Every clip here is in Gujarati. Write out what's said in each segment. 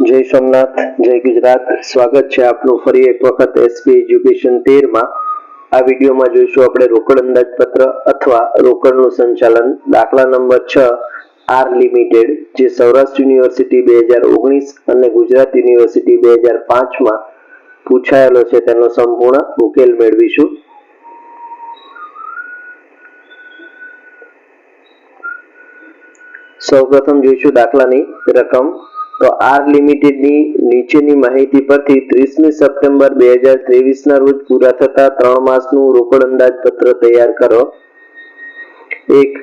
જય સોમનાથ, જય ગુજરાત. સ્વાગત છે આપનું ફરી એક વખત એસપી એજ્યુકેશન તેરમાં. આ વિડીયોમાં જોઈશું આપણે રોકડ અંદાજપત્ર અથવા રોકડનું સંચાલન. દાખલા નંબર છ આર લિમિટેડ જે સૌરાષ્ટ્ર યુનિવર્સિટી બે હજાર ઓગણીસ અને ગુજરાત યુનિવર્સિટી બે હજાર પાંચમાં પૂછાયેલો છે. તેનો સંપૂર્ણ ઉકેલ મેળવીશું. સૌપ્રથમ જોઈશું દાખલાની રકમ. તો આર લિમિટેડની નીચેની માહિતી પરથી ત્રીસમી સપ્ટેમ્બર બે હજાર ત્રેવીસ ના રોજ પૂરા થતા ત્રણ માસનું રોકડ અંદાજપત્ર તૈયાર કરો. એક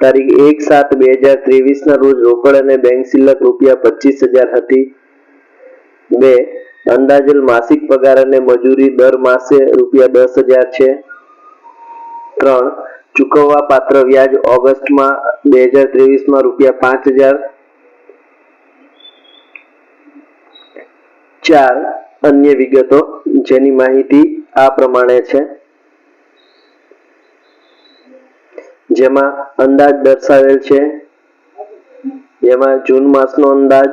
તારીખ એક સાત બે હજાર ત્રેવીસ ના રોજ રોકડ અને બેંક શિલ્લક રૂપિયા પચીસ હજાર હતી. બે, અંદાજેલ માસિક પગાર અને મજૂરી દર માસે રૂપિયા દસ હજાર છે. ત્રણ, ચૂકવવા પાત્ર વ્યાજ ઓગસ્ટમાં બે હજાર ત્રેવીસમાં રૂપિયા પાંચ હજાર ચાર અન્ય વિગતો જેની માહિતી આ પ્રમાણે છે. જેમાં અંદાજ દર્શાવેલ છે. જેમાં જૂન માસનો અંદાજ,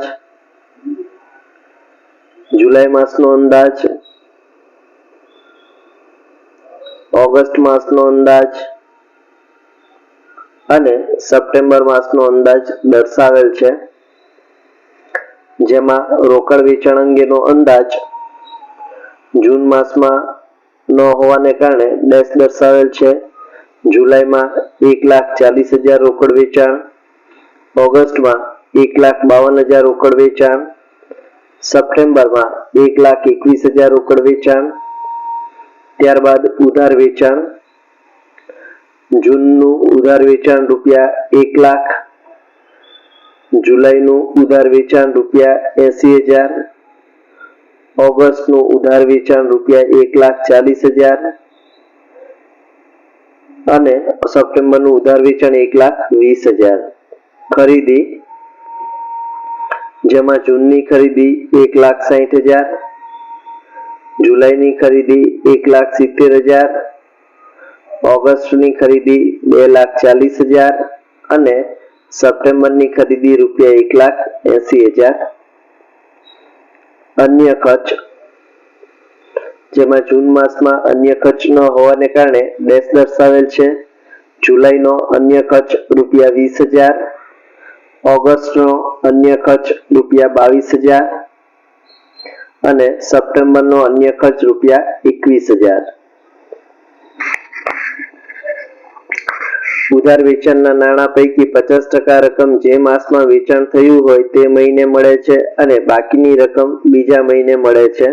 જુલાઈ માસનો અંદાજ, ઓગસ્ટ માસનો અંદાજ અને સપ્ટેમ્બર માસનો અંદાજ દર્શાવેલ છે. જેમાં રોકડ વેચાણ અંગેનો અંદાજ જૂન માસમાં ન હોવાને કારણે ડેશ દર્શાવેલ છે. જુલાઈમાં એક લાખ ચાલીસ હજાર રોકડ વેચાણ, ઓગસ્ટમાં એક લાખ બાવન હજાર રોકડ વેચાણ, સપ્ટેમ્બરમાં એક લાખ એકવીસ હજાર રોકડ વેચાણ, ત્યારબાદ ઉધાર વેચાણ, જૂનનું ઉધાર વેચાણ રૂપિયા એક લાખ જુલાઈનું ઉધાર વેચાણ રૂપિયા એસી હજાર, ઓગસ્ટનું ઉધાર વેચાણ રૂપિયા એક લાખ ચાલીસ હજાર અને સપ્ટેમ્બરનું ઉધાર વેચાણ એક લાખ વીસ હજાર. ખરીદી, જેમાં જૂનની ખરીદી એક લાખ સાહીઠ હજાર, જુલાઈની ખરીદી એક લાખ સિત્તેર હજાર, ઓગસ્ટની ખરીદી બે લાખ ચાલીસ હજાર અને સપ્ટેમ્બરની ખરીદી રૂપિયા એક લાખ એસી હજાર. અન્ય ખર્ચ જેમાં જૂન માસમાં અન્ય ખર્ચ ન હોવાને કારણે ડેશ દર્શાવેલ છે. જુલાઈનો અન્ય ખર્ચ રૂપિયા વીસ હજાર. ઓગસ્ટનો અન્ય ખર્ચ રૂપિયા બાવીસ હજાર. અને સપ્ટેમ્બરનો અન્ય ખર્ચ રૂપિયા એકવીસ હજાર. ઉધાર વેચાણના નાણાં પૈકી પચાસ ટકા રકમ જે માસમાં વેચાણ થયું હોય તે મહિને મળે છે અને બાકીની રકમ બીજા મહિને મળે છે.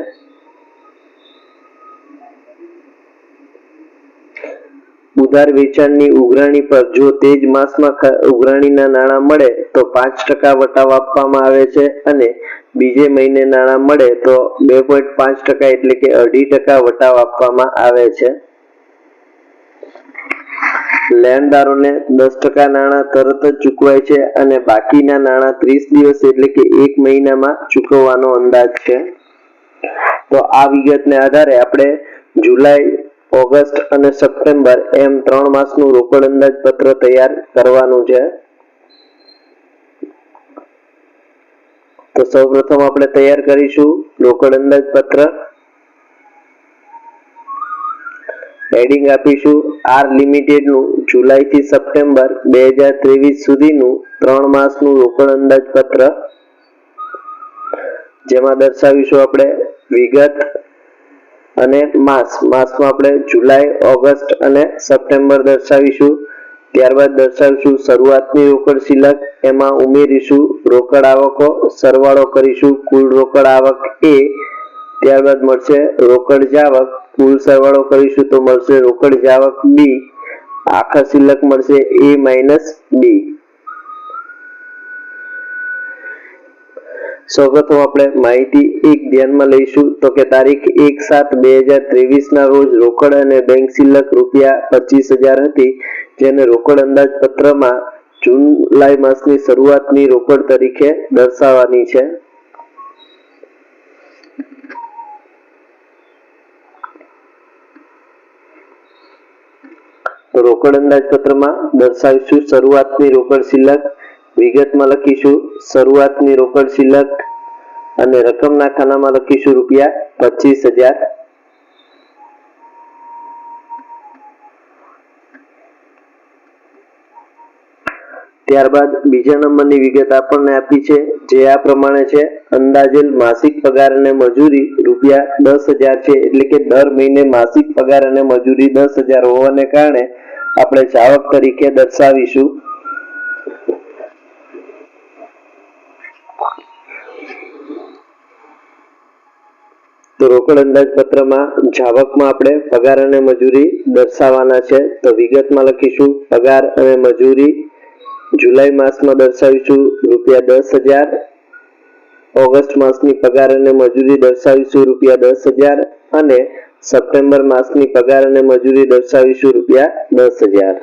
ઉધાર વેચાણની ઉઘરાણી પર જો તે જ માસમાં ઉઘરાણીના નાણાં મળે તો પાંચ ટકા વટાવ આપવામાં આવે છે અને બીજે મહિને નાણાં મળે તો બે પોઈન્ટ પાંચ ટકા એટલે કે અઢી ટકા વટાવ આપવામાં આવે છે. લેણદારોને દસ ટકા નાણાં તરત જ ચૂકવાય છે અને બાકીના નાણાં ત્રીસ દિવસ એટલે કે એક મહિનામાં ચૂકવવાનો અંદાજ છે. તો આ વિગતને આધારે આપણે જુલાઈ, ઓગસ્ટ અને સપ્ટેમ્બર એમ ત્રણ માસનું રોકડ અંદાજપત્ર તૈયાર કરવાનું છે. તો સૌપ્રથમ આપણે તૈયાર કરીશું રોકડ અંદાજપત્ર હેડિંગ આપીશું. આર લિમિટેડનું જુલાઈથી સપ્ટેમ્બર બે હજાર ત્રેવીસ સુધીનું ત્રણ માસનું રોકડ અંદાજપત્ર જેમાં દર્શાવીશું આપણે વિગત અને માસ. માસમાં આપણે જુલાઈ, ઓગસ્ટ અને સપ્ટેમ્બર દર્શાવીશું. ત્યારબાદ દર્શાવીશું શરૂઆતની રોકડ શિલક. એમાં ઉમેરીશું રોકડ આવકો, સરવાળો કરીશું. કુલ રોકડ આવક એ ત્યારબાદ મળશે રોકડ જાવક. કુલ સરવાળો કરીશું તો મળશે રોકડ જાવક બી આખા શિલ્લક મળશે એ માઇનસ બી સૌપ્રથમ આપણે માહિતી એક ધ્યાનમાં લઈશું તો કે તારીખ એક સાત બે હજાર ત્રેવીસ ના રોજ રોકડ અને બેંક શિલ્લક રૂપિયા પચીસ હજાર હતી, જેને રોકડ અંદાજપત્રમાં જુલાઈ માસની શરૂઆતની રોકડ તરીકે દર્શાવવાની છે. રોકડ અંદાજપત્રમાં દર્શાવીશું. શરૂઆતની રોકડ શિલ્લક વિગતમાં લખીશું. શરૂઆતની રોકડ શિલ્લક અને રકમના ખાનામાં લખીશું રૂપિયા પચીસ હજાર. ત્યારબાદ બીજા નંબરની વિગત આપણને આપી છે, જે આ પ્રમાણે છે, અંદાજેલ માસિક પગાર અને મજૂરી રૂપિયા દસ હજાર છે, એટલે કે દર મહિને માસિક પગાર અને મજૂરી દસ હજાર હોવાને કારણે આપણે જાવક તરીકે દર્શાવીશું. તો રોકડ અંદાજપત્રમાં જાવકમાં આપણે પગાર અને મજૂરી દર્શાવવાના છે, તો વિગતમાં લખીશું, પગાર અને મજૂરી જુલાઈ માસમાં દર્શાવીશું રૂપિયા દસ હજાર. ઓગસ્ટ માસની પગાર અને મજૂરી દર્શાવીશું રૂપિયા દસ હજાર અને સપ્ટેમ્બર માસની પગાર અને મજૂરી દર્શાવીશું રૂપિયા દસ હજાર.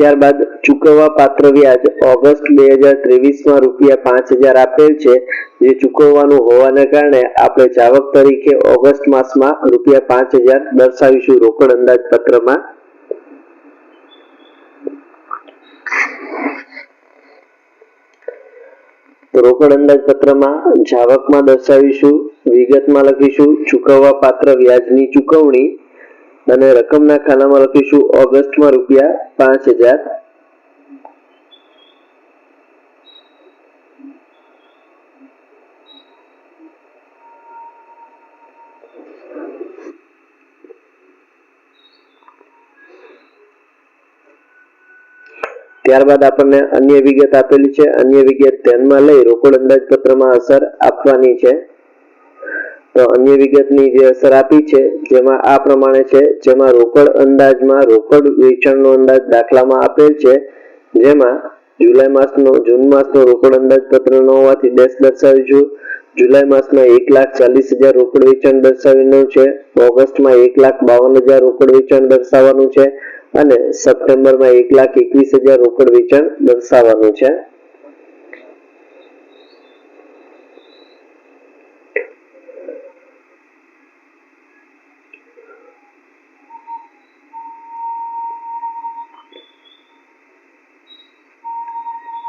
ત્યારબાદ ચૂકવવા પાત્ર વ્યાજ ઓગસ્ટ બે હજાર ત્રેવીસમાં રૂપિયા પાંચ હજાર આપેલ છે, જે ચૂકવવાનું હોવાને કારણે આપણે જાવક તરીકે ઓગસ્ટ માસમાં રૂપિયા પાંચ હજાર દર્શાવીશું રોકડ અંદાજપત્રમાં રોકડ અંદાજપત્રમાં જાવકમાં દર્શાવીશું, વિગતમાં લખીશું, ચૂકવવા પાત્ર વ્યાજની ચૂકવણી અને રકમના ખાનામાં લખીશું ઓગસ્ટમાં રૂપિયા પાંચ હજાર. ત્યારબાદ આપણને અન્ય વિગત આપેલી છે. અન્ય વિગત ધ્યાનમાં લઈ રોકડ અંદાજપત્રમાં અસર આપવાની છે. તો અન્ય વિગતની જે અસર આપી છે, જેમાં આ પ્રમાણે છે, જેમાં રોકડ અંદાજમાં રોકડ વેચાણનો અંદાજ દાખલામાં આપેલ છે, જેમાં જુલાઈ માસનો, જૂન માસનો રોકડ અંદાજપત્ર ન હોવાથી ડેશ દર્શાવીશું જુલાઈ માસમાં એક લાખ ચાલીસ હજાર રોકડ વેચાણ દર્શાવવાનું છે. ઓગસ્ટમાં એક લાખ બાવન હજાર રોકડ વેચાણ દર્શાવવાનું છે. અને સપ્ટેમ્બરમાં એક લાખ એકવીસ હજાર રોકડ વેચાણ દર્શાવવાનું છે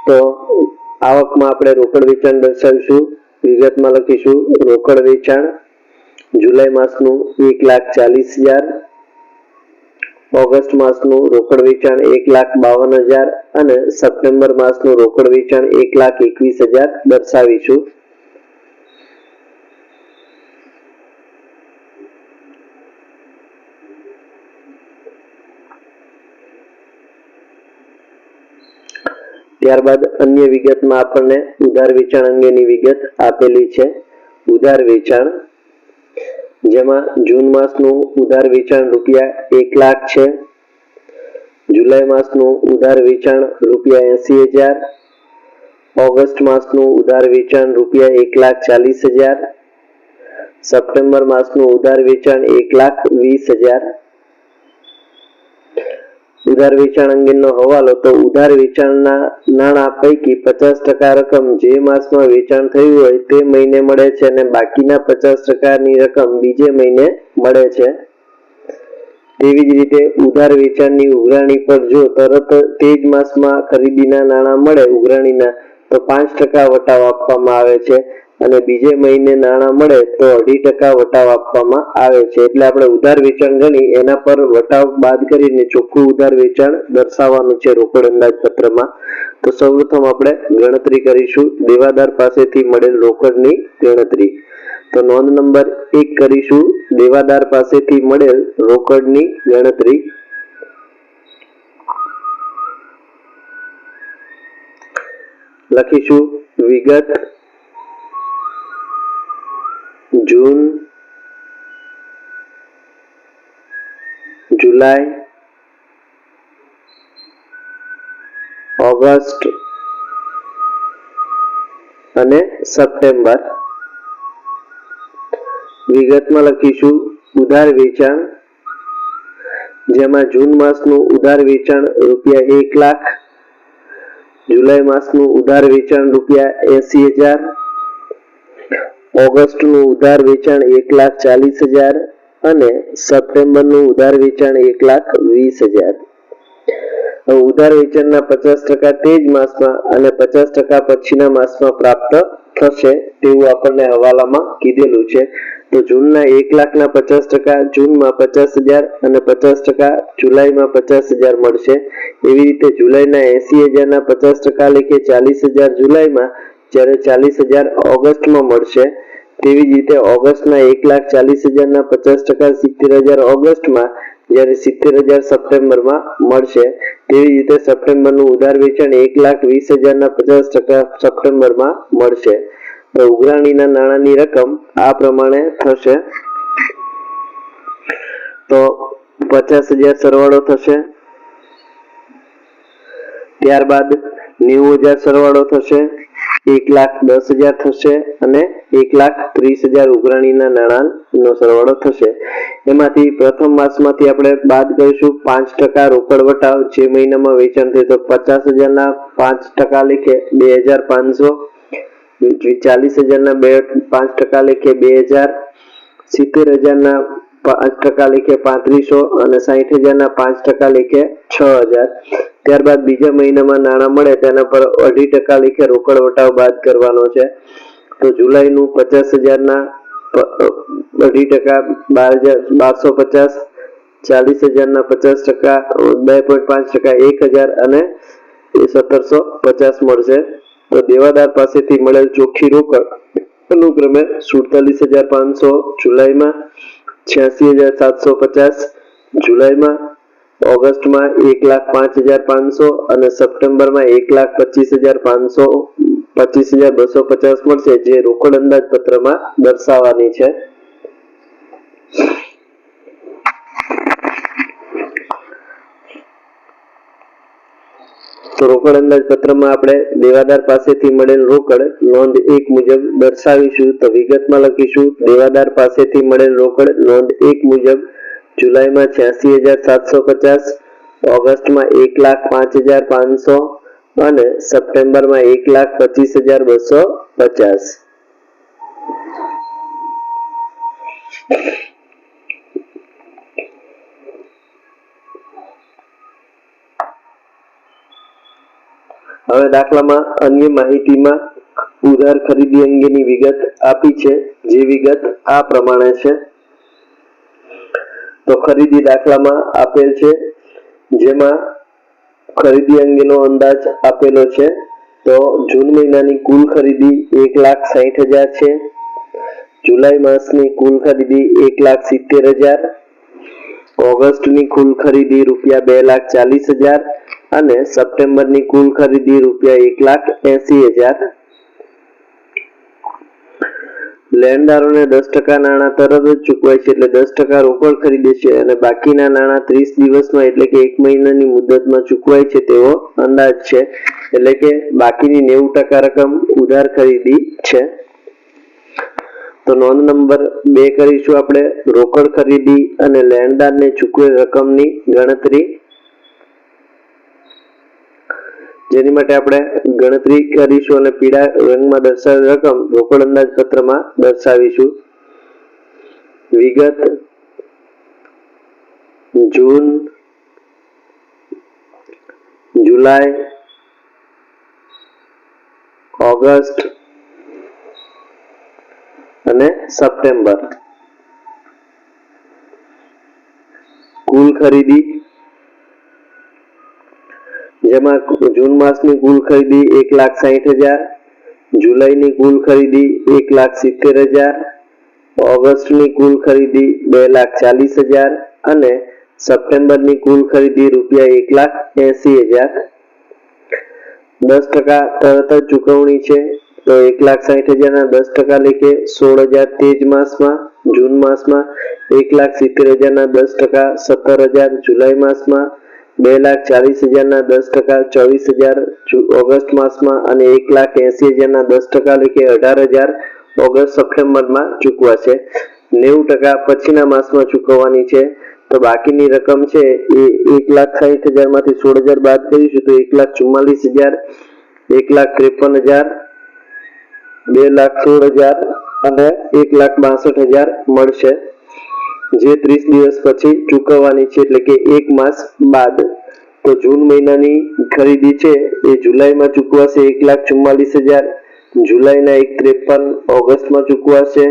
તો આવકમાં આપણે રોકડ વેચાણ દર્શાવીશું, વિગતમાં લખીશું, રોકડ વેચાણ, જુલાઈ માસનું એક લાખ ચાલીસ હજાર, ઓગસ્ટ માસનું રોકડ વેચાણ એક લાખ બાવન હજાર અને સપ્ટેમ્બર માસનું રોકડ વેચાણ એક લાખ એકવીસ હજાર દર્શાવીશું. ત્યારબાદ અન્ય વિગતમાં આપણને ઉધાર વેચાણ અંગેની વિગત આપેલી છે. ઉધાર વેચાણ, જેમાં જૂન માસનું ઉધાર વેચાણ રૂપિયા એક લાખ છે. જુલાઈ માસનું ઉધાર વેચાણ રૂપિયા એસી હજાર. ઓગસ્ટ માસનું ઉધાર વેચાણ રૂપિયા એક લાખ ચાલીસ હજાર. સપ્ટેમ્બર માસનું ઉધાર વેચાણ એક લાખ વીસ હજાર. ઉધાર વેચાણ અંગેનો હવાલો તો ઉધાર વેચાણના નાણાં પૈકી પચાસ ટકા રકમ જે માસમાં વેચાણ થયું હોય તે મહિને મળે છે અને બાકીના પચાસ ટકાની રકમ બીજે મહિને મળે છે. તેવી જ રીતે ઉધાર વેચાણની ઉઘરાણી પર જો તરત તે જ માસમાં ખરીદીના નાણાં મળે ઉઘરાણીના, તો પાંચ ટકા વટાવ આપવામાં આવે છે. અને બીજે મહિને નાણાં મળે તો અઢી ટકા વટાવ આપવામાં આવે છે. એટલે આપણે ઉધાર વેચાણ ગણી એના પર વટાવ બાદ કરીને ચોખ્ખું ઉધાર વેચાણ દર્શાવવાનું છે રોકડ અંદાજપત્રમાં તો સૌપ્રથમ આપણે ગણતરી કરીશું. દેવાદાર પાસેથી મળેલ રોકડની ગણતરી. તો નોંધ નંબર એક કરીશું. દેવાદાર પાસેથી મળેલ રોકડની ગણતરી. લખીશું. વિગત જૂન, જુલાઈ, ઓગસ્ટ અને સપ્ટેમ્બર. વિગતમાં લખીશું, ઉધાર વેચાણ, જેમાં જૂન માસનું ઉધાર વેચાણ રૂપિયા એક લાખ, જુલાઈ માસનું ઉધાર વેચાણ રૂપિયા એસી હજાર ઓગસ્ટનું ઉધાર વેચાણ એક લાખ ચાલીસ હજાર અને સપ્ટેમ્બરનું ઉધાર વેચાણ એક લાખ વીસ હજાર. ઉધાર વેચાણના પચાસ ટકા તે જ માસમાં અને પચાસ ટકા પછીના માસમાં પ્રાપ્ત થશે તેવું આપણને હવાલામાં કીધેલું છે. તો જૂનના એક લાખના પચાસ ટકા, જૂનમાં પચાસ હજાર અને પચાસ ટકા જુલાઈમાં પચાસ હજાર મળશે. એવી રીતે જુલાઈના એસી હજારના પચાસ ટકા લેખે ચાલીસ હજાર જુલાઈમાં જ્યારે ચાલીસ હજાર ઓગસ્ટમાં મળશે, તેવી જ રીતે ઓગસ્ટના એક લાખ ચાલીસ હજારના પચાસ ટકા સિત્તેર હજાર ઓગસ્ટમાં જ્યારે સિત્તેર હજાર સપ્ટેમ્બરમાં મળશે, તેવી રીતે સપ્ટેમ્બરનું ઉધાર વેચાણ એક લાખ વીસ હજારના પચાસ ટકા સપ્ટેમ્બરમાં મળશે. તો ઉઘરાણીના નાણાંની રકમ આ પ્રમાણે થશે. તો પચાસ હજાર સરવાળો થશે. ત્યારબાદ નેવું હજાર સરવાળો થશે. એક લાખ દસ હજાર થશે અને એક લાખ ત્રીસ હજાર ઉઘરાણીના નાણાંનો સરવાળો થશે. એમાંથી પ્રથમ માસમાંથી આપણે બાદ કરીશું પાંચ ટકા રોકડ વટાવ. જે મહિનામાં વેચાણ થયું તો પચાસ હજારના પાંચ ટકા લેખે બે હજાર પાંચસો. ચાલીસ હજારના બે પાંચ ટકા લેખે બે હજાર. સિત્તેર હજારના પાંચ ટકા લેખે પાંત્રીસો અને સાહીઠ હજારના પાંચ ટકા લેખે છ હજાર. ત્યારબાદ બીજા મહિનામાં નાણાં મળે તેના પર અઢી ટકા લેખે રોકડ વટાવ બાદ કરવાનો છે. તો જુલાઈનું પચાસ હજારના અઢી ટકા, બાર હજાર, બારસો પચાસ, ચાલીસ હજારના પચાસ ટકા, બે પોઈન્ટ પાંચ ટકા, એક હજાર અને સત્તરસો પચાસ મળશે. તો દેવાદાર પાસેથી મળેલ ચોખ્ખી રોકડ અનુક્રમે સુડતાલીસ હજાર પાંચસો જુલાઈમાં છ્યાસી હજાર સાતસો પચાસ, જુલાઈમાં, ઓગસ્ટમાં એક લાખ પાંચ હજાર પાંચસો અને સપ્ટેમ્બરમાં એક લાખ પચીસ હજાર પાંચસો, પચીસ હજાર બસો પચાસ મળશે, જે રોકડ અંદાજપત્રમાં દર્શાવવાની છે. રોકડ અંદાજપત્રમાં આપણે દેવાદાર પાસેથી મળેલ રોકડ નોંધ એક મુજબ દર્શાવીશું તો વિગતમાં લખીશું. દેવાદાર પાસેથી મળેલ રોકડ નોંધ એક મુજબ જુલાઈમાં છ્યાસી હજાર સાતસો પચાસ, ઓગસ્ટમાં એક લાખ પાંચ હજાર પાંચસો અને સપ્ટેમ્બરમાં એક લાખ પચીસ હજાર બસો પચાસ. હવે દાખલામાં અન્ય માહિતીમાં ઉધાર ખરીદી અંગેની વિગત આપી છે, જે વિગત આ પ્રમાણે છે. તો ખરીદી દાખલામાં આપેલ છે, જેમાં ખરીદી અંગેનો અંદાજ આપેલો છે. તો જૂન મહિનાની કુલ ખરીદી એક લાખ સાહીઠ હજાર છે. જુલાઈ માસની કુલ ખરીદી એક લાખ સિત્તેર હજાર. ઓગસ્ટની કુલ ખરીદી રૂપિયા બે લાખ ચાલીસ હજાર અને સપ્ટેમ્બરની કુલ ખરીદી રૂપિયા એક લાખ એસી હજાર. લેણદારોને દસ ટકા નાણાં તરત જ ચૂકવાય છે એટલે દસ ટકા રોકડ ખરીદે છે અને બાકીના નાણાં ત્રીસ દિવસમાં એટલે કે એક મહિનાની મુદતમાં ચૂકવાય છે તેવો અંદાજ છે. એટલે કે બાકીની નેવું ટકા રકમ ઉધાર ખરીદી છે. તો નોંધ નંબર બે કરીશું આપણે. રોકડ ખરીદી અને લેણદારને ચૂકવેલ રકમની ગણતરી. જેની માટે આપણે ગણતરી કરીશું અને પીળા રંગમાં દર્શાવેલ રકમ રોકડ અંદાજપત્રમાં દર્શાવીશું. વિગત. જૂન. જુલાઈ. ઓગસ્ટ. અને સપ્ટેમ્બર. કુલ ખરીદી. જેમાં જૂન માસની કુલ ખરીદી એક લાખ સાહીઠ હજાર, જુલાઈની કુલ ખરીદી એક લાખ સિત્તેર હજાર, ઓગસ્ટની કુલ ખરીદી બે લાખ ચાલીસ હજાર અને સપ્ટેમ્બરની કુલ ખરીદી રૂપિયા એક લાખ એસી હજાર. દસ ટકા તરત જ ચૂકવણી છે. તો એક લાખ સાહીઠ હજારના દસ ટકા લેખે સોળ હજાર તેજ માસમાં, જૂન માસમાં, એક લાખ સિત્તેર હજારના દસ ટકા, સત્તર હજાર જુલાઈ માસમાં, બે લાખ ચાલીસ હજારના દસ ટકા, ચોવીસ હજાર ઓગસ્ટ માસમાં અને એક લાખ એસી હજારના દસ ટકા લેખે અઢાર હજાર ઓગસ્ટ સપ્ટેમ્બરમાં ચૂકવાશે. નેવું ટકા પછીના માસમાં ચૂકવવાની છે. તો બાકીની રકમ છે એ એક લાખ સાહીઠ હજારમાંથી સોળ હજાર બાદ કરીશું તો એક લાખ ચુમ્માલીસ હજાર, એક લાખ ત્રેપન હજાર બે લાખ સોળ હજાર અને એક લાખ બાસઠ હજાર મળશે. જે ત્રીસ દિવસ પછી ચૂકવવાની છે, એટલે કે એક માસ બાદ. તો જૂન મહિનાની ખરીદી છે, એ જુલાઈમાં ચૂકવાશે એક લાખ ચુમ્માલીસ હજાર. જુલાઈના એક ત્રેપન, ઓગસ્ટમાં ચૂકવાશે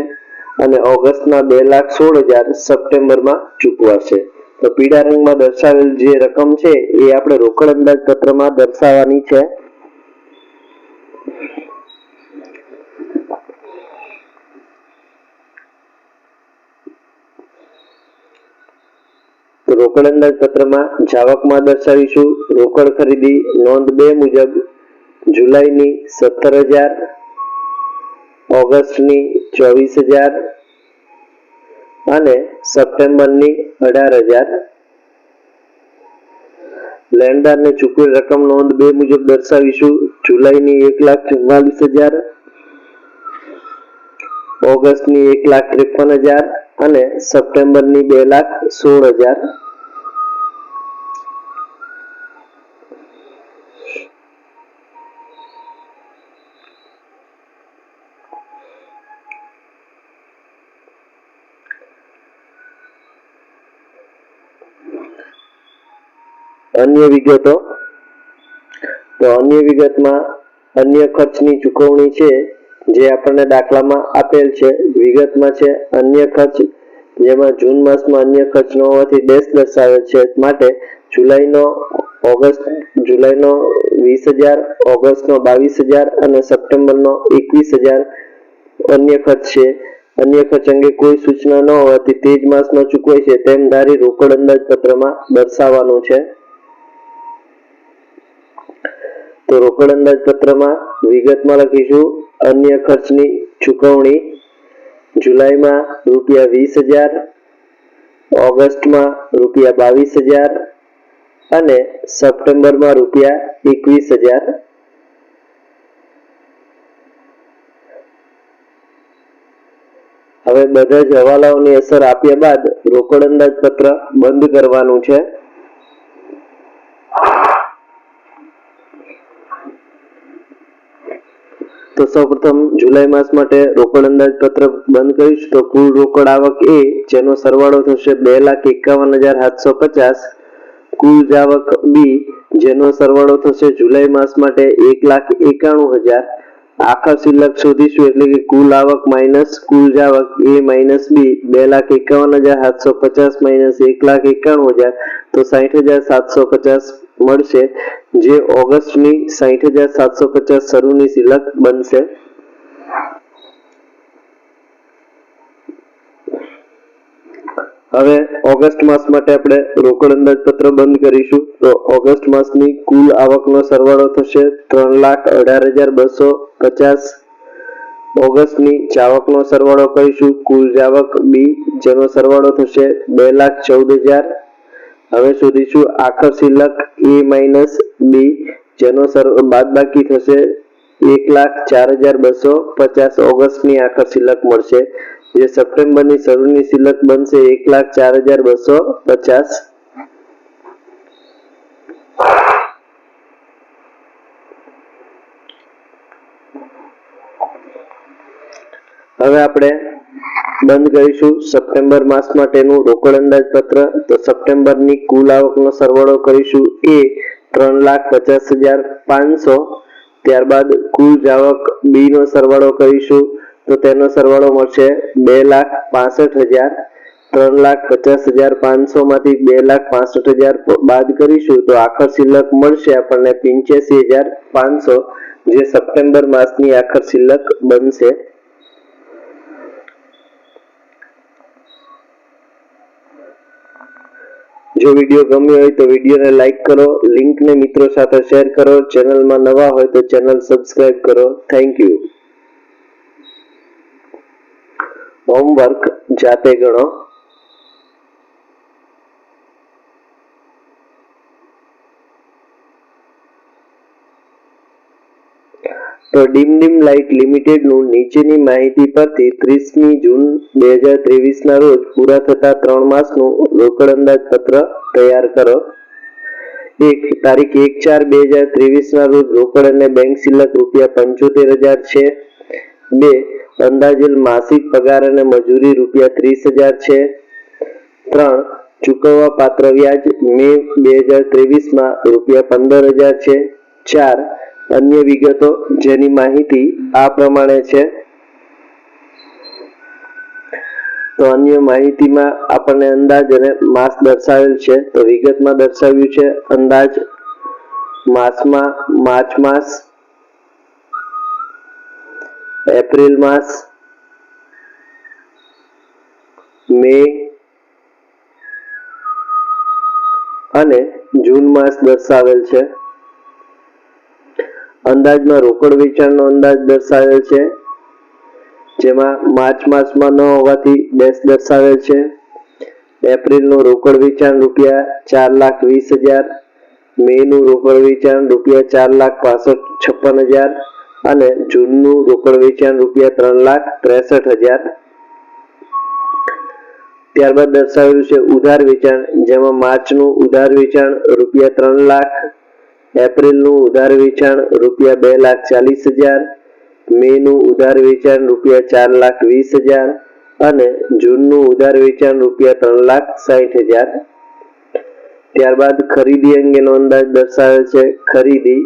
અને ઓગસ્ટના બે લાખ સોળ હજાર સપ્ટેમ્બરમાં ચૂકવાશે. તો પીળા રંગમાં દર્શાવેલ જે રકમ છે, એ આપણે રોકડ અંદાજપત્રમાં દર્શાવવાની છે. તો રોકડ અંદાજપત્રમાં જાવકમાં દર્શાવીશું, રોકડ ખરીદી નોંધ બે મુજબ જુલાઈની સત્તર હજાર, ઓગસ્ટની ચોવીસ હજાર અને સપ્ટેમ્બરની અઢાર હજાર. લેણદારને ચૂકવેલ રકમ નોંધ બે મુજબ દર્શાવીશું, જુલાઈની એક લાખ ચુમ્માલીસ હજાર, ઓગસ્ટની એક લાખ ત્રેપન હજાર અને સપ્ટેમ્બરની બે લાખ સોળ હજાર. અન્ય વિગતો? તો અન્ય વિગતમાં અન્ય ખર્ચની ચૂકવણી છે. જે આપણને દાખલામાં આપેલ છે, વિગતમાં છે, અન્ય ખર્ચ, જેમાં જૂન માસમાં અન્ય ખર્ચ ન હોવાથી ડેશ દર્શાવેલ છે માટે જુલાઈનો ઓગસ્ટ, જુલાઈનો વીસ હજાર ઓગસ્ટનો બાવીસ હજાર અને સપ્ટેમ્બરનો એકવીસ હજાર અન્ય ખર્ચ છે. અન્ય ખર્ચ અંગે કોઈ સૂચના ન હોવાથી તે જ માસમાં ચૂકવાય છે તેમ ધારી રોકડ અંદાજપત્રમાં દર્શાવવાનું છે. તો રોકડ અંદાજપત્રમાં વિગતમાં લખીશું. અન્ય ખર્ચની ચૂકવણી. જુલાઈમાં રૂપિયા વીસ હજાર. ઓગસ્ટમાં રૂપિયા બાવીસ હજાર. અને સપ્ટેમ્બરમાં રૂપિયા એકવીસ હજાર. હવે બધા જ હવાલાઓની અસર આપ્યા બાદ રોકડ અંદાજપત્ર બંધ કરવાનું છે. તો સૌપ્રથમ જુલાઈ માસ માટે રોકડ અંદાજપત્ર બંધ કરીશ. તો કુલ રોકડ આવક એ, જેનો સરવાળો થશે બે લાખ એકાવન હજાર સાતસો પચાસ. કુલ જાવક બી, જેનો સરવાળો થશે જુલાઈ માસ માટે એક લાખ એકાણું હજાર. આખા શિલ્લક શોધીશું એટલે કે કુલ આવક માઇનસ, કુલ જાવક એ માઇનસ બી, બે લાખ એકાવન હજાર સાતસો પચાસ માઇનસ એક લાખ એકાણું હજાર. તો સાઠ હજાર સાતસો પચાસ મળશે, જે ઓગસ્ટની સાઠ હજાર સાતસો પચાસ શરૂની સિલક બનશે. હવે ઓગસ્ટ માસ માટે આપણે રોકડ અંદાજપત્ર બંધ કરીશું. તો ઓગસ્ટ માસની કુલ આવકનો સરવાળો થશે ત્રણ લાખ અઢાર હજાર બસો પચાસ. ઓગસ્ટની જાવકનો સરવાળો કરીશું. કુલ જાવક બી, જેનો સરવાળો થશે બે લાખ ચૌદ હજાર. હવે શોધીશું આખર શિલ્લક એ માઇનસ બી જેનો બાદ બાકી થશે એક લાખ ચાર હજાર બસો પચાસ ઓગસ્ટની આખર શિલ્લક મળશે. જે સપ્ટેમ્બરની શરૂની શિલ્લક બનશે એક લાખ ચાર હજાર બસો પચાસ. હવે આપણે બંધ કરીશું. સપ્ટેમ્બર માસ માટેનું રોકડ અંદાજપત્ર તો સપ્ટેમ્બરની કુલ આવકનો સરવાળો કરીશું એ ત્રણ લાખ પચાસ હજાર પાંચસો. ત્યારબાદ કુલ જાવક બી સરવાળો કરીશું. તો તેનો સરવાળો મળશે બે લાખ પાસઠ હજાર. ત્રણ લાખ પચાસ હજાર પાંચસો માંથી બે લાખ પાસઠ હજાર બાદ કરીશું તો આખર શિલ્લક મળશે આપણને પિંચ્યાસી હજાર પાંચસો, જે સપ્ટેમ્બર માસની આખર શિલ્લક બનશે. જો વીડિયો ગમ્યો હોય તો વિડીયોને લાઈક કરો, લિંકને મિત્રો સાથે શેર કરો. ચેનલમાં નવા હોય તો ચેનલ સબસ્ક્રાઇબ કરો. થેન્ક યુ હોમવર્ક જાતે ગણો. તો ડીમ ડીમ લાઇટ લિમિટેડનું નીચેની માહિતી પરથી ત્રીસમી જૂન બે હજાર ત્રેવીસના રોજ પૂરા થતા ત્રણ માસનું રોકડ અંદાજપત્ર તૈયાર કરો. એક, તારીખ એક ચાર બે હજાર ત્રેવીસના રોજ રોકડ અને બેંક શિલ્લક રૂપિયા પંચોતેર હજાર છે. બે, અંદાજેલ માસિક પગાર અને મજૂરી રૂપિયા ત્રીસ હજાર છે. ત્રણ, ચૂકવવા પાત્ર વ્યાજ મે બે હજાર ત્રેવીસમાં રૂપિયા પંદર હજાર છે. ચાર અન્ય વિગતો જેની માહિતી આ પ્રમાણે છે. તો અન્ય માહિતીમાં આપણને અંદાજ અને માસ દર્શાવેલ છે. તો વિગતમાં દર્શાવ્યું છે, અંદાજ માસમાં માર્ચ માસ, એપ્રિલ માસ, મે અને જૂન માસ દર્શાવેલ છે. અંદાજમાં રોકડ વેચાણનો અંદાજ દર્શાવેલ છે, જેમાં માર્ચ માસમાં ન હોવાથી ડેશ દર્શાવેલ છે. એપ્રિલનું રોકડ વેચાણ રૂપિયા ચાર લાખ વીસ હજાર, મેનું રોકડ વેચાણ રૂપિયા ચાર લાખ પાસઠ છપ્પન હજાર અને જૂનનું રોકડ વેચાણ રૂપિયા ત્રણ લાખ ત્રેસઠ હજાર. ત્યારબાદ દર્શાવેલું છે ઉધાર વેચાણ, જેમાં માર્ચનું ઉધાર વેચાણ રૂપિયા ત્રણ લાખ એપ્રિલનું ઉધાર વેચાણ રૂપિયા બે લાખ ચાલીસ હજાર, મેનું ઉધાર વેચાણ રૂપિયા ચાર લાખ વીસ હજાર અને જૂનનું ઉધાર વેચાણ રૂપિયા ત્રણ લાખ સાહીઠ હજાર. ત્યારબાદ ખરીદી અંગેનો અંદાજ દર્શાવે છે, ખરીદી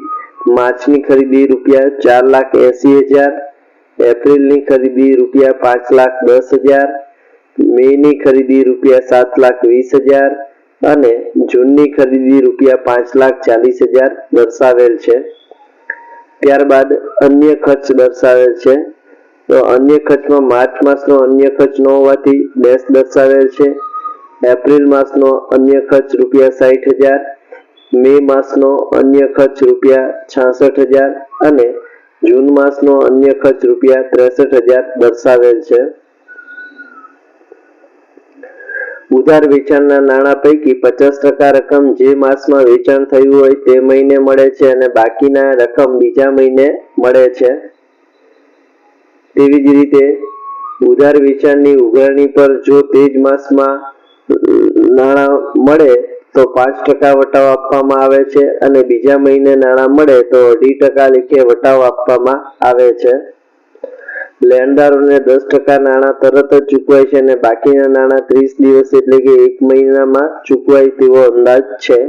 માર્ચની ખરીદી રૂપિયા ચાર લાખ એસી હજાર, એપ્રિલની ખરીદી રૂપિયા પાંચ લાખ દસ હજાર, મેની ખરીદી રૂપિયા સાત લાખ વીસ હજાર અને જૂનની ખરીદી રૂપિયા પાંચ લાખ ચાલીસ હજાર દર્શાવેલ છે. ત્યારબાદ અન્ય ખર્ચ દર્શાવેલ છે. તો અન્ય ખર્ચમાં માર્ચ માસનો અન્ય ખર્ચ ન હોવાથી ડેશ દર્શાવેલ છે. એપ્રિલ માસનો અન્ય ખર્ચ રૂપિયા સાઠ હજાર, મે માસનો અન્ય ખર્ચ રૂપિયા છાસઠ હજાર અને જૂન માસનો અન્ય ખર્ચ રૂપિયા ત્રેસઠ હજાર દર્શાવેલ છે. ઉધાર વેચાણના નાણાં પૈકી પચાસ ટકા રકમ જે માસમાં વેચાણ થયું હોય તે મહિને મળે છે અને બાકીના રકમ બીજા મહિને મળે છે. તેવી જ રીતે ઉધાર વેચાણની ઉઘરણી પર જો તે જ માસમાં નાણાં મળે તો પાંચ ટકા વટાવ આપવામાં આવે છે અને બીજા મહિને નાણાં મળે તો અઢી ટકા લેખે વટાવ આપવામાં આવે છે. લેણદારોને દસ ટકા નાણાં તરત જ ચૂકવાય છે અને બાકીના નાણાં ત્રીસ દિવસ એટલે કે એક મહિનામાં ચૂકવાય તેવો અંદાજ છે.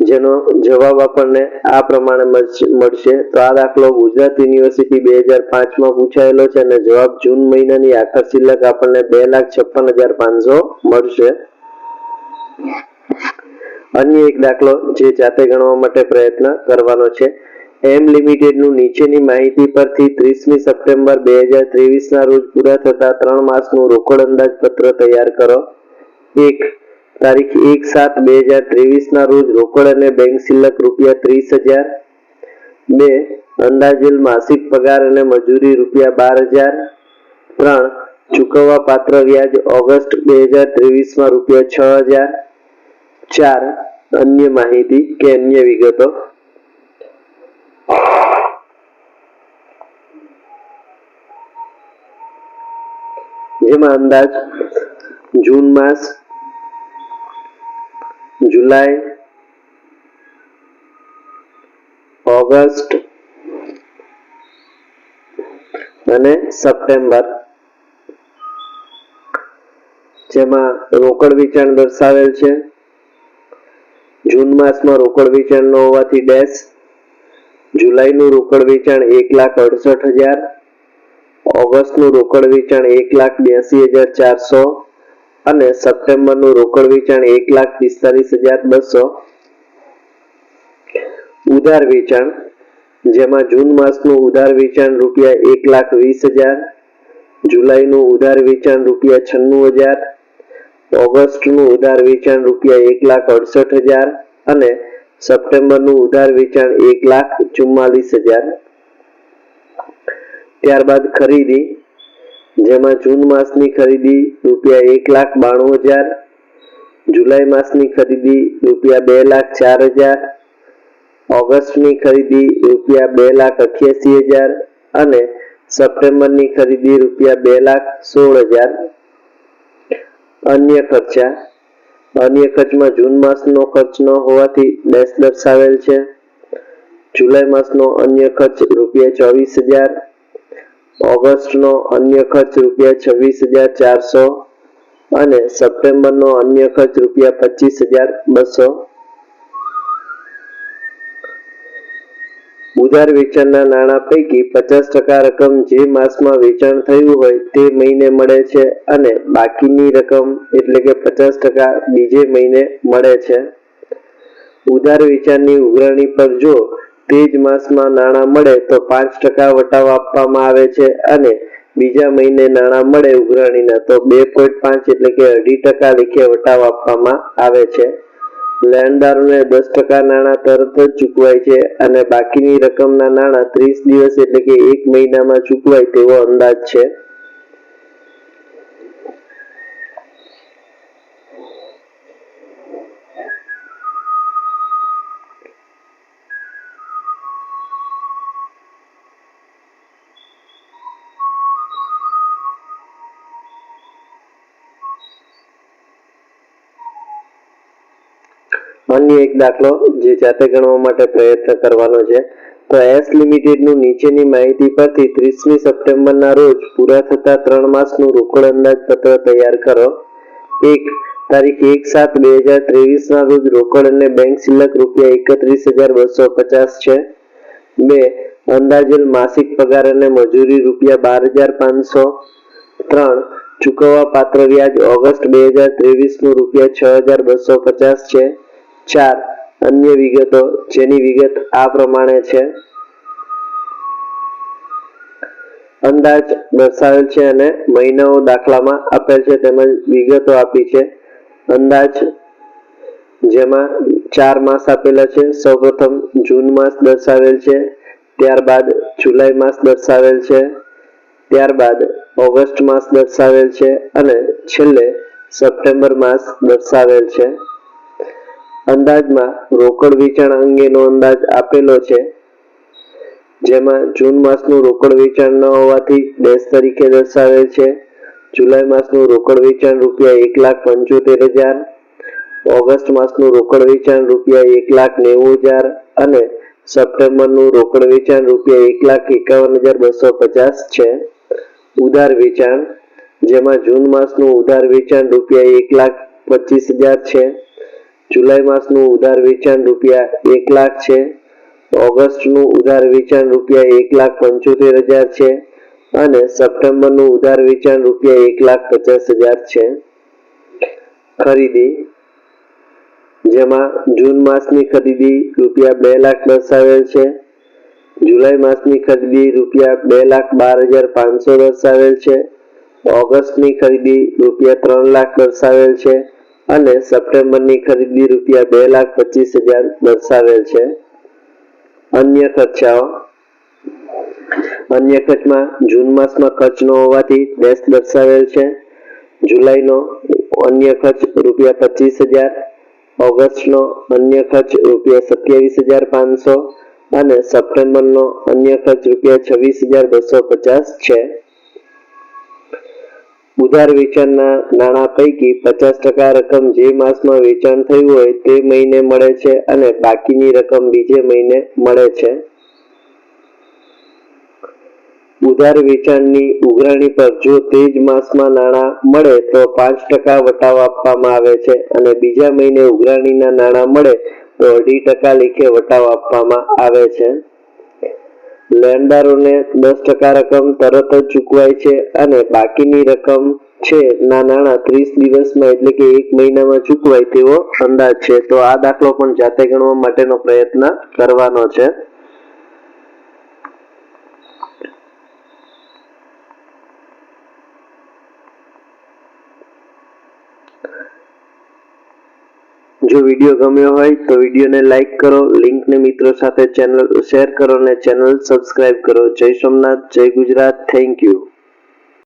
જેનો જવાબ આપણને આ પ્રમાણે મળશે. તો આ દાખલો ગુજરાત યુનિવર્સિટી બે હજાર પાંચમાં પૂછાયેલો છે અને જવાબ જૂન મહિનાની આખર શિલ્લક આપણને બે લાખ છપ્પન હજાર પાંચસો મળશે. અન્ય એક દાખલો જે જાતે ગણવા માટે પ્રયત્ન કરવાનો છે. એમ લિમિટેડનું નીચેની માહિતી પરથી ત્રીસમી સપ્ટેમ્બર બે હજાર ત્રેવીસના રોજ પૂરા થતા ત્રણ માસનું રોકડ અંદાજપત્ર તૈયાર કરો. એક, તારીખ એક સાત બે હજાર ત્રેવીસના રોજ રોકડ અને બેંક શિલ્લક રૂપિયા ત્રીસ હજાર. બે, અંદાજેલ માસિક પગાર અને મજૂરી રૂપિયા બાર હજાર. ત્રણ, ચૂકવવા પાત્ર વ્યાજ ઓગસ્ટ બે હજાર ત્રેવીસમાં રૂપિયા છ હજાર. ચાર, અન્ય માહિતી કે અન્ય વિગતો. જેમાં અંદાજ જૂન માસ, જુલાઈ, ઓગસ્ટ અને સપ્ટેમ્બર. જેમાં રોકડ વેચાણ દર્શાવેલ છે. જૂન માસમાં રોકડ વેચાણ ન હોવાથી ડેશ. જુલાઈનું રોકડ વેચાણ એક લાખ અડસઠ હજાર. ઓગસ્ટનું રોકડ વેચાણ એક લાખ બ્યાસી હજાર ચારસો અને સપ્ટેમ્બરનું રોકડ વેચાણ એક લાખ પિસ્તાલીસ હજાર બસો. ઉધાર વેચાણ, જેમાં જૂન માસનું ઉધાર વેચાણ રૂપિયા એક લાખ વીસ હજાર, જુલાઈનું ઉધાર વેચાણ રૂપિયા છન્નું હજાર, ઓગસ્ટનું ઉધાર વેચાણ રૂપિયા એક લાખ અડસઠ હજાર અને સપ્ટેમ્બરનું ઉધાર વેચાણ એક લાખ ચુમ્માલીસ હજાર. ત્યારબાદ ખરીદી, જેમાં જૂન માસની ખરીદી રૂપિયા એક લાખ બાણું હજાર, જુલાઈ માસની ખરીદી રૂપિયા બે લાખ ચાર હજાર, ઓગસ્ટની ખરીદી રૂપિયા બે લાખ અઠ્યાસી હજાર અને સપ્ટેમ્બરની ખરીદી રૂપિયા બે લાખ સોળ હજાર. અન્ય ખર્ચા, અન્ય ખર્ચમાં જૂન માસનો ખર્ચ ન હોવાથી ડેશ દર્શાવેલ છે. જુલાઈ માસનો અન્ય ખર્ચ રૂપિયા ચોવીસ હજાર ઓગસ્ટનો અન્ય ખર્ચ રૂપિયા છવ્વીસ હજાર ચારસો અને સપ્ટેમ્બરનો અન્ય ખર્ચ રૂપિયા પચીસ હજાર બસો. ઉધાર વેચાણના નાણાં પૈકી પચાસ ટકા રકમ જે માસમાં વેચાણ થયું હોય તે મહિને મળે છે અને બાકીની રકમ એટલે કે પચાસ ટકા બીજે મહિને મળે છે. ઉધાર વેચાણની ઉઘરાણી પર જો તે માસમાં નાણાં મળે તો પાંચ ટકા વટાવ આપવામાં આવે છે અને બીજા મહિને નાણાં મળે ઉઘરાણીના તો બે પોઈન્ટ પાંચ એટલે કે અઢી ટકા લેખે વટાવ આપવામાં આવે છે. લેણદારોને દસ ટકા નાણાં તરત જ ચૂકવાય છે અને બાકીની રકમના નાણાં ત્રીસ દિવસ એટલે કે એક મહિનામાં ચૂકવાય તેવો અંદાજ છે. અન્ય એક દાખલો જે જાતે ગણવા માટે પ્રયત્ન કરવાનો છે. તો એસ લિમિટેડનું નીચેની માહિતી પરથી ત્રીસમી સપ્ટેમ્બરના રોજ પૂરા થતા ત્રણ માસનું રોકડ અંદાજપત્ર તૈયાર કરો. એક તારીખ એક સાત બે હજાર ત્રેવીસના રોજ રોકડ અને બેંક શિલ્લક રૂપિયા એકત્રીસ હજાર બસો પચાસ છે. બે અંદાજેલ માસિક પગાર અને મજૂરી રૂપિયા બાર હજાર પાંચસો. ત્રણ ચૂકવવા પાત્ર વ્યાજ ઓગસ્ટ બે હજાર ત્રેવીસનું રૂપિયા છ હજાર બસો પચાસ છે. ચાર અન્ય વિગતો જેની વિગત આ પ્રમાણે છે. અંદાજ દર્શાવેલ છે અને મહિનાઓ દાખલામાં આપેલ છે તેમજ વિગતો આપી છે. અંદાજ જેમાં ચાર માસ આપેલા છે. સૌપ્રથમ જૂન માસ દર્શાવેલ છે, ત્યારબાદ જુલાઈ માસ દર્શાવેલ છે, ત્યારબાદ ઓગસ્ટ માસ દર્શાવેલ છે અને છેલ્લે સપ્ટેમ્બર માસ દર્શાવેલ છે. અંદાજમાં રોકડ વેચાણ અંગેનો અંદાજ આપેલો છે. જેમાં જૂન માસનું રોકડ વેચાણ ન હોવાથી ડેશ તરીકે દર્શાવેલ છે. જુલાઈ માસનું રોકડ વેચાણ રૂપિયા એક લાખ પંચોતેર હજાર, ઓગસ્ટ માસનું રોકડ વેચાણ રૂપિયા એક લાખ નેવું હજાર અને સપ્ટેમ્બરનું રોકડ વેચાણ રૂપિયા એક લાખ એકાવન હજાર બસો પચાસ છે. ઉધાર વેચાણ, જેમાં જૂન માસનું ઉધાર વેચાણ રૂપિયા એક લાખ પચીસ હજાર છે. જુલાઈ માસનું ઉધાર વેચાણ રૂપિયા એક લાખ છે. ઓગસ્ટનું ઉધાર વેચાણ રૂપિયા એક લાખ પંચોતેર હજાર છે અને સપ્ટેમ્બરનું ઉધાર વેચાણ રૂપિયા એક લાખ પચાસ હજાર છે. ખરીદી. જેમાં જૂન માસની ખરીદી રૂપિયા બે લાખ દર્શાવેલ છે. જુલાઈ માસની ખરીદી રૂપિયા બે લાખ બાર હજાર પાંચસો દર્શાવેલ છે. ઓગસ્ટની ખરીદી રૂપિયા ત્રણ લાખ દર્શાવેલ છે. અને સપ્ટેમ્બરની ખરીદી રૂપિયા બે લાખ પચીસ હજાર દર્શાવેલ છે. અન્ય ખર્ચાઓ અન્ય ખર્ચમાં જૂન માસમાં ખર્ચ હોવાથી ડેશ દર્શાવેલ છે. જુલાઈનો અન્ય ખર્ચ રૂપિયા પચીસ હજાર, ઓગસ્ટનો અન્ય ખર્ચ રૂપિયા સત્યાવીસ હજાર પાંચસો અને સપ્ટેમ્બરનો અન્ય ખર્ચ રૂપિયા છવ્વીસ હજાર બસો પચાસ છે. ઉધાર વેચાણના નાણાં પૈકી પચાસ ટકા રકમ જે માસમાં વેચાણ થયું હોય તે મહિને મળે છે અને બાકીની રકમ બીજે મહિને મળે છે. ઉધાર વેચાણની ઉઘરાણી પર જો તે જ માસમાં નાણાં મળે તો પાંચ ટકા વટાવ આપવામાં આવે છે અને બીજા મહિને ઉઘરાણીના નાણાં મળે તો અઢી ટકા લેખે વટાવ આપવામાં આવે છે. લેણદારોને દસ ટકા રકમ તરત જ ચૂકવાય છે અને બાકીની રકમ છે ના નાણાં ત્રીસ દિવસમાં એટલે કે એક મહિનામાં ચૂકવાય તેવો અંદાજ છે. તો આ દાખલો પણ જાતે ગણવા માટેનો પ્રયત્ન કરવાનો છે. જો વીડિયો ગમ્યો હોય તો વિડીયોને લાઈક કરો, લિંકને મિત્રો સાથે ચેનલ શેર કરો અને ચેનલ સબસ્ક્રાઇબ કરો. જય સોમનાથ, જય ગુજરાત. Thank you.